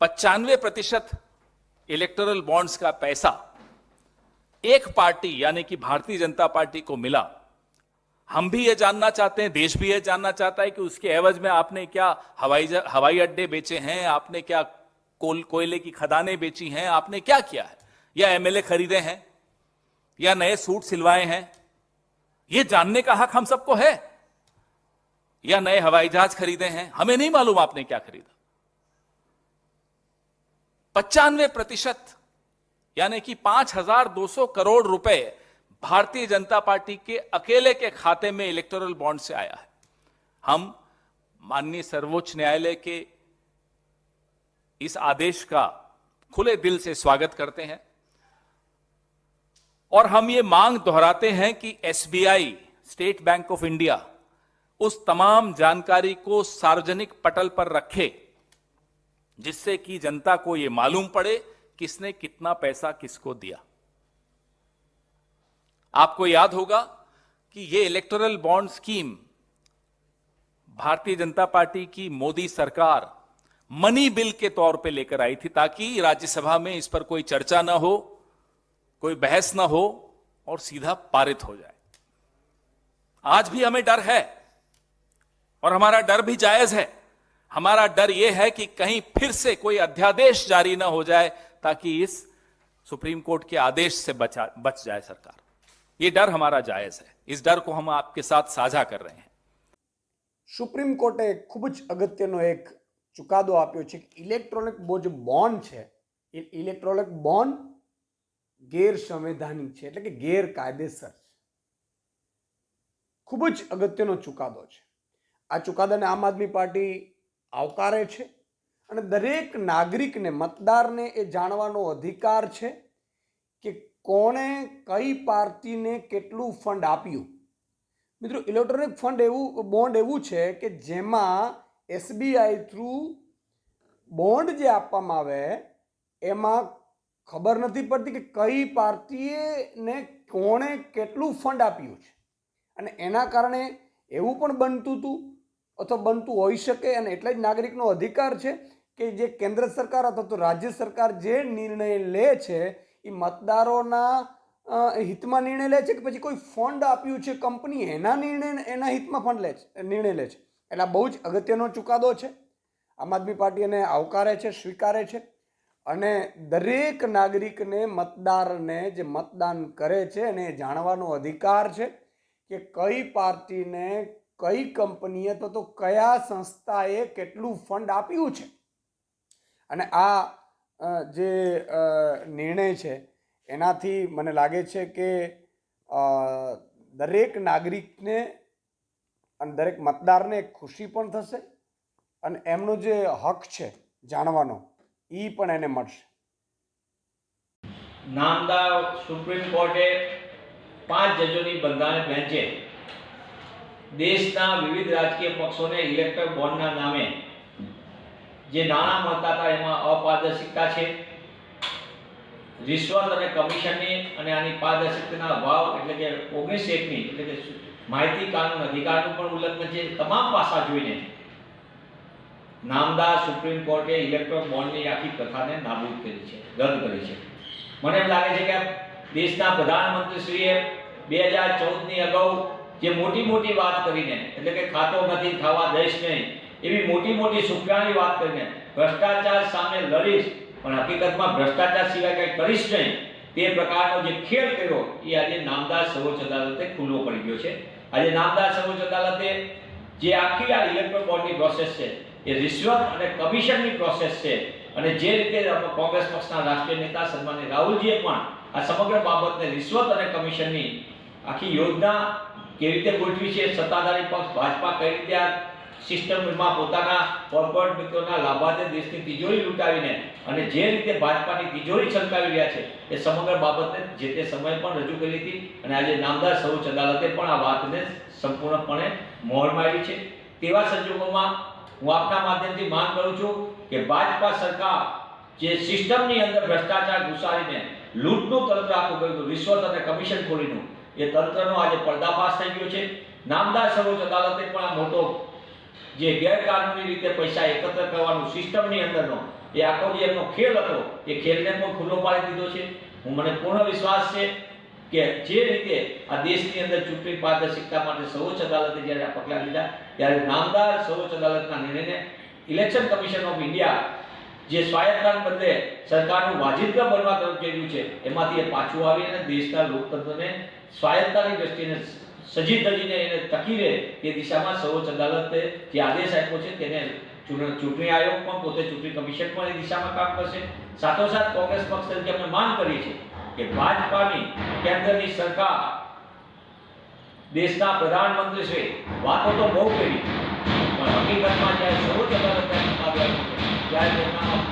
पचानवे प्रतिशत electoral bonds का पैसा एक पार्टी, यानी कि भारतीय जनता पार्टी को मिला, हम भी ये जानना चाहते हैं, देश भी ये जानना चाहता है कि उसके एवज में आपने क्या हवाई हवाई अड्डे बेचे हैं, आपने क्या कोल, कोयले की खदानें बेची हैं, आपने क्या किया है? या एमएलए खरीदे हैं, या नए सूट सिलवाए हैं? ये जानने का हक हम सबको है। या नए हवाई जहाज़ खरीदे हैं, हमें नहीं मालूम आपने क्या खरीदा। पचानवे प्रतिशत, यानी कि पाँच हज़ार दो सौ करोड़ रुपए भारतीय जनता पार्टी के अकेले के खाते में इलेक्टोरल बॉन्ड से आया है। हम माननीय सर्वोच्च न्यायालय के इस आदेश का खुले दिल से स्वागत करते हैं और हम ये मांग दोहराते हैं कि SBI, State Bank of India उस तमाम जानकारी को सार्वजनिक पटल पर रखे, जिससे कि जनता को यह मालूम पड़े किसने कितना पैसा किसको दिया। आपको याद होगा कि यह electoral bond scheme Bharatiya Janata party की मोदी सरकार मनी बिल के तौर पे लेकर आई थी ताकि राज्यसभा में इस पर कोई चर्चा ना हो, कोई बहस ना हो और सीधा पारित हो जाए। आज भी हमें डर है और हमारा डर भी जायज है हमारा डर यह है कि कहीं फिर से कोई अध्यादेश जारी ना हो जाए ताकि इस सुप्रीम कोर्ट के आदेश से बचा बच जाए सरकार ये डर हमारा जायज है इस डर को हम आपके साथ साझा कर रहे हैं સુપ્રીમ કોર્ટે ખૂબ જ અગત્યનો એક ચુકાદો આપ્યો છે કે ઇલેક્ટ્રોનિક બો જે બોન્ડ છે એ ઇલેક્ટ્રોનિક બોન્ડ ગેરસંવૈધાનિક છે એટલે કે ગેરકાયદેસર છે ખૂબ જ અગત્યનો ચુકાદો છે આ ચુકાદાને આમ આદમી પાર્ટી આવકારે છે અને દરેક નાગરિકને, મતદારને એ જાણવાનો અધિકાર છે કે કોણે કઈ પાર્ટીને કેટલું ફંડ આપ્યું. મિત્રો, ઇલેક્ટ્રોનિક ફંડ એવું, બોન્ડ એવું છે કે જેમાં એસબીઆઈ થ્રુ બોન્ડ જે આપવામાં આવે, એમાં ખબર નથી પડતી કે કઈ પાર્ટીએ ને કોણે કેટલું ફંડ આપ્યું છે. અને એના કારણે એવું પણ બનતું હતું અથવા બનતું હોઈ શકે અને એટલે જ નાગરિકનો અધિકાર છે કે જે કેન્દ્ર સરકાર અથવા તો રાજ્ય સરકાર જે નિર્ણય લે છે, એ મતદારોના હિતમાં નિર્ણય લે છે કે પછી કોઈ ફંડ આપ્યું છે, કંપની એના નિર્ણય, એના હિતમાં ફંડ લે છે, નિર્ણય લે છે. એટલે બહુ જ અગત્યનો ચુકાદો છે. આમ આદમી પાર્ટી એને આવકારે છે, સ્વીકારે છે અને દરેક નાગરિકને મતદારને જે મતદાન કરે છે એને જાણવાનો અધિકાર છે કે કઈ પાર્ટીને કઈ કંપનીએ તો તો કયા સંસ્થાએ કેટલું ફંડ આપ્યું છે? અને આ જે નિર્ણય છે, એનાથી મને લાગે છે કે દરેક નાગરિકને અને દરેક મતદારને ખુશી પણ થશે અને એમનો જે હક છે જાણવાનો એ પણ એને મળશે. નામદાર સુપ્રીમ કોર્ટે પાંચ જજોની બંધારણ બેન્ચે દેશના વિવિધ રાજકીય પક્ષોને ઇલેક્ટર બોન્ડના નામે. જે નાણાં મળતા હતા એમાં અપારદર્શિકતા છે. રિશ્વત અને કમિશનની અને આની પારદર્શિકતાના અભાવ એટલે કે ઓગણીસ એકની એટલે કે માહિતી કાનૂન અધિકારનું પણ ઉલ્લંઘન છે. તમામ પાસા જોઈને નામદાર સુપ્રીમ કોર્ટે ઇલેક્ટ્રોન બોન્ડની આખી પ્રથાને નાબૂદ કરી છે, રદ કરી છે. મને એમ લાગે છે કે દેશના પ્રધાનમંત્રીશ્રીએ બે હજાર ચૌદની અગાઉ જે મોટી મોટી વાત કરીને, એટલે કે ખાતો નથી, ખાવા દઈશ નહીં, એવી મોટી મોટી સુખડાની વાત કરીને ભ્રષ્ટાચાર સામે લડીશ, પણ હકીકતમાં ભ્રષ્ટાચાર સિવાય કંઈ કરીશ નહીં. તે પ્રકારનો જે ખેલ કર્યો, એ આજે નામદાર સર્વોચ્ચ અદાલતે ખુલ્લો પડી ગયો છે. આજે નામદાર સર્વોચ્ચ અદાલતે જે આખી આ ઇલેક્ટ્રોન બોર્ડની પ્રોસેસ છે, એ રિશ્વત અને કમિશનની પ્રોસેસ છે, અને જે રીતે કોંગ્રેસ પક્ષના રાષ્ટ્રીય નેતા સન્માનીય રાહુલજીએ પણ આ સમગ્ર બાબતને રિશ્વત અને કમિશનની આખી યોજના કેવી રીતે ગોઠવી છે? સત્તાધારી પક્ષ ભાજપા કઈ રીતે આ સિસ્ટમમાં પોતાના કોર્પોરેટ મિત્રોના લાભાર્થે દેશની તિજોરી લૂંટાવીને અને જે રીતે ભાજપાની તિજોરી છલકાવી રહ્યા છે એ સમગ્ર બાબતને જે તે સમયે પણ રજૂ કરી હતી અને આજે નામદાર સર્વોચ્ચ અદાલતે પણ આ વાતને સંપૂર્ણપણે મોહર મારી છે. તેવા સંજોગોમાં હું આપના માધ્યમથી માંગ કરું છું કે ભાજપા સરકાર જે સિસ્ટમની અંદર ભ્રષ્ટાચાર ઘુસાડીને લૂંટનું તંત્ર આખું કર્યું રિશ્વત અને કમિશન ખોરીનું એ તંત્રનો આજે પર્દાફાશ થઈ ગયો છે. નામદાર સર્વોચ્ચ અદાલતે પણ આ મોટો જે ગેરકાનૂની રીતે પૈસા એકત્ર કરવાનું સિસ્ટમની અંદરનો એ આખો જે એમનો ખેલ હતો, એ ખેલને પણ ખુલ્લો પાડી દીધો છે. હું મને પૂર્ણ વિશ્વાસ છે કે જે રીતે આ દેશની અંદર ચૂંટણી પારદર્શિકતા માટે સર્વોચ્ચ અદાલતે જ્યારે આ પગલાં લીધા, ત્યારે નામદાર સર્વોચ્ચ અદાલતના નિર્ણયને ઇલેક્શન કમિશન ઓફ ઇન્ડિયા જે સ્વાયત્તાને બદલે સરકારનું વાજિંત્ર બનવા તરફ જઈ છે, એમાંથી એ પાછું આવી અને દેશના લોકતંત્રને સ્વાયત્તાની દ્રષ્ટિને સજી ધજીને એને ટકી રહે તે દિશામાં સર્વોચ્ચ અદાલતે જે આદેશ આપ્યો છે તેને ચૂંટણી આયોગ પણ પોતે ચૂંટણી કમિશન પણ એ દિશામાં કામ કરશે. સાથોસાથ કોંગ્રેસ પક્ષ તરીકે અમે માંગ કરી છે કે ભાજપાની કેન્દ્રની સરકાર દેશના પ્રધાનમંત્રી છે, વાતો તો બહુ કરી. પણ હકીકતમાં જ્યારે સર્વોચ્ચ અદાલત તેમનું આવ્યા ત્યારે તેમનામાં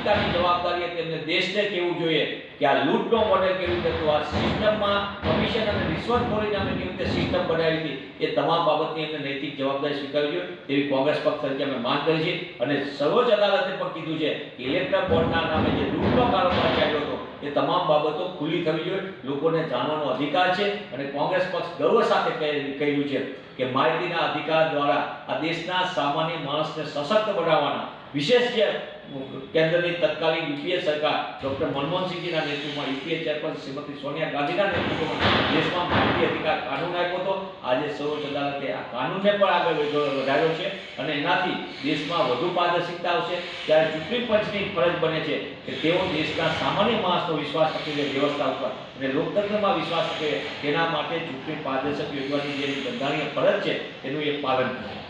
નૈતિકતાની જવાબદારી હતી. એમને દેશને કેવું જોઈએ કે આ લૂંટનો મોડેલ કેવી રીતે હતું? આ સિસ્ટમમાં કમિશન અને રિશ્વતખોરીને અમે કેવી રીતે સિસ્ટમ બનાવી હતી? એ તમામ બાબતની એમને નૈતિક જવાબદારી સ્વીકારવી જોઈએ. તેવી કોંગ્રેસ પક્ષ તરીકે અમે માંગ કરી છે. અને સર્વોચ્ચ અદાલતે પણ કીધું છે કે ઇલેક્ટ્રિક બોર્ડના નામે જે લૂંટનો કારોબાર ચાલ્યો હતો, એ તમામ બાબતો ખુલ્લી થવી જોઈએ. લોકોને જાણવાનો અધિકાર છે. અને કોંગ્રેસ પક્ષ ગર્વ સાથે કહ્યું છે કે માહિતીના અધિકાર દ્વારા આ દેશના સામાન્ય માણસને સશક્ત બનાવવાના વિશેષ જે કેન્દ્રની તત્કાલીન યુપીએ સરકાર ડોક્ટર મનમોહનસિંહજીના નેતૃત્વમાં યુપીએ ચેરપર્સન શ્રીમતી સોનિયા ગાંધીના નેતૃત્વમાં દેશમાં માહિતી અધિકાર કાનૂન આપ્યો હતો. આજે સર્વોચ્ચ અદાલતે આ કાનૂનને પણ આગળ વધો- વધાર્યો છે અને એનાથી દેશમાં વધુ પારદર્શિકતા આવશે. ત્યારે ચૂંટણી પંચની ફરજ બને છે કે તેઓ દેશના સામાન્ય માણસનો વિશ્વાસ રાખી વ્યવસ્થા ઉપર અને લોકતંત્રમાં વિશ્વાસ રાખે તેના માટે ચૂંટણી પારદર્શક યોજવાની જે બંધારણીય ફરજ છે, એનું એ પાલન કરે.